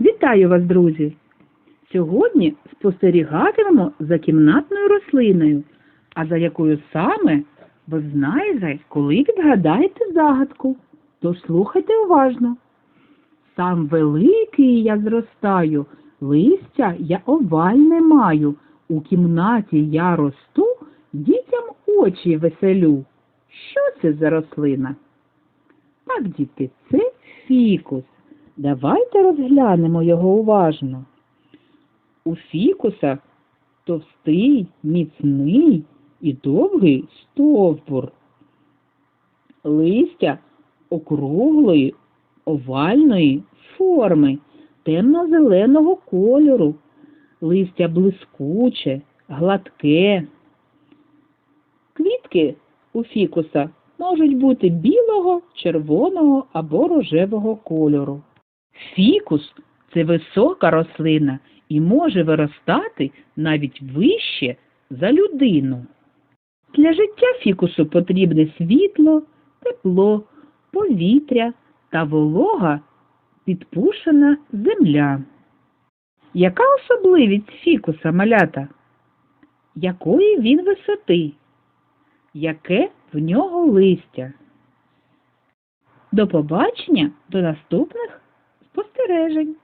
Вітаю вас, друзі! Сьогодні спостерігатимемо за кімнатною рослиною, а за якою саме ви знаєте, коли відгадаєте загадку. Тож слухайте уважно. Сам великий я зростаю, листя я овальне маю. У кімнаті я росту, дітям очі веселю. Що це за рослина? Так, діти, це фікус. Давайте розглянемо його уважно. У фікуса товстий, міцний і довгий стовбур. Листя округлої, овальної форми, темно-зеленого кольору. Листя блискуче, гладке. Квітки у фікуса можуть бути білого, червоного або рожевого кольору. Фікус це висока рослина і може виростати навіть вище за людину. Для життя фікусу потрібне світло, тепло, повітря та волога підпушена земля. Яка особливість фікуса малята? Якої він висоти? Яке в нього листя? До побачення до наступних posterejem.